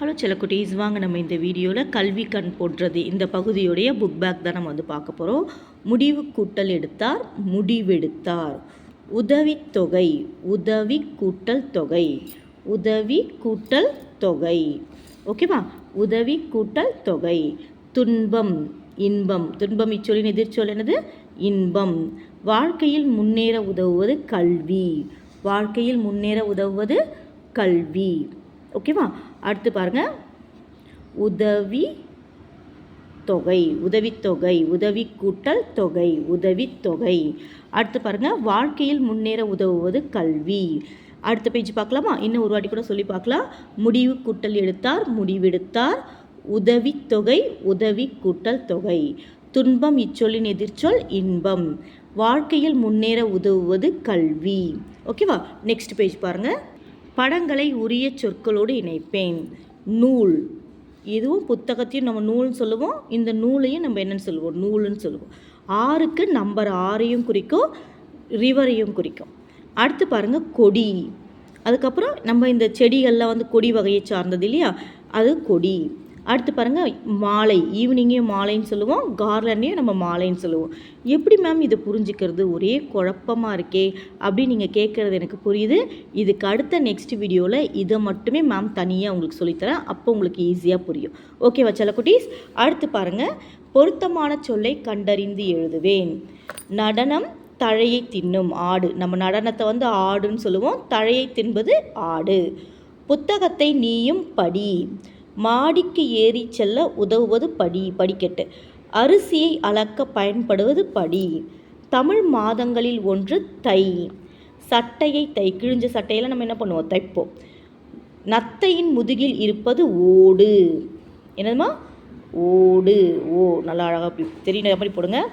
Hello சில குட்டீஸ் வாங்க நம்ம இந்த வீடியோவில் கல்வி கண் போன்றது இந்த பகுதியுடைய புக் பேக் தான் நம்ம வந்து பார்க்க போகிறோம் முடிவு கூட்டல் எடுத்தார் முடிவெடுத்தார். உதவித்தொகை உதவி கூட்டல் தொகை உதவி கூட்டல் தொகை. ஓகேவா உதவி கூட்டல் தொகை. துன்பம் இன்பம். துன்பம் இச்சொல்லின் எதிர்ச்சொல் என்னது? இன்பம். வாழ்க்கையில் முன்னேற உதவுவது கல்வி. வாழ்க்கையில் முன்னேற உதவுவது கல்வி. ஓகேவா அடுத்து பாருங்கள் உதவி தொகை உதவித்தொகை உதவி கூட்டல் தொகை உதவித்தொகை அடுத்து பாருங்கள் வாழ்க்கையில் முன்னேற உதவுவது கல்வி. அடுத்த பேஜ் பார்க்கலாமா? இன்னும் ஒரு வாட்டி கூட சொல்லி பார்க்கலாம். முடிவு கூட்டல் எடுத்தார் முடிவெடுத்தார். உதவித்தொகை உதவி கூட்டல் தொகை. துன்பம் இச்சொல்லின் எதிர்ச்சொல் இன்பம். வாழ்க்கையில் முன்னேற உதவுவது கல்வி. ஓகேவா நெக்ஸ்ட் பேஜ் பாருங்கள் படங்களை உரிய சொற்களோடு இணைப்பேன். நூல். இதுவும் புத்தகத்தையும் நம்ம நூல்னு சொல்லுவோம். இந்த நூலையும் நம்ம என்னன்னு சொல்லுவோம்? நூலுன்னு சொல்லுவோம். ஆறுக்கு நம்பர் ஆறையும் குறிக்கும் ரிவரையும் குறிக்கும். அடுத்து பாருங்கள் கொடி. அதுக்கப்புறம் நம்ம இந்த செடிகள்லாம் வந்து கொடி வகையை சார்ந்தது இல்லையா? அது கொடி. அடுத்து பாருங்கள் மாலை. ஈவினிங்கையும் மாலைன்னு சொல்லுவோம் கார்லண்டையும் நம்ம மாலைன்னு சொல்லுவோம். எப்படி மேம் இதை புரிஞ்சுக்கிறது? ஒரே குழப்பமாக இருக்கே அப்படின்னு நீங்கள் கேட்குறது எனக்கு புரியுது. இதுக்கு அடுத்த நெக்ஸ்ட் வீடியோவில் இதை மட்டுமே மேம் தனியாக உங்களுக்கு சொல்லித்தரேன். அப்போ உங்களுக்கு ஈஸியாக புரியும். ஓகேவா செல்லக்குட்டீஸ்? அடுத்து பாருங்கள் பொருத்தமான சொல்லை கண்டறிந்து எழுதுவேன். நடனம் தழையை தின்னும் ஆடு. நம்ம நடனத்தை வந்து ஆடுன்னு சொல்லுவோம். தழையை தின்பது ஆடு. புத்தகத்தை நீயும் படி. மாடிக்கு ஏறி செல்ல உதவுவது படி படிக்கட்டு. அரிசியை அளக்க பயன்படுவது படி. தமிழ் மாதங்களில் ஒன்று தை. சட்டையை தை கிழிஞ்ச சட்டையில் நம்ம என்ன பண்ணுவோம்? தைப்போம். நத்தையின் முதுகில் இருப்பது ஓடு. என்னதுமா ஓடு. ஓ நல்லா அழகாக அப்படி தெரியும் மாதிரி போடுங்க?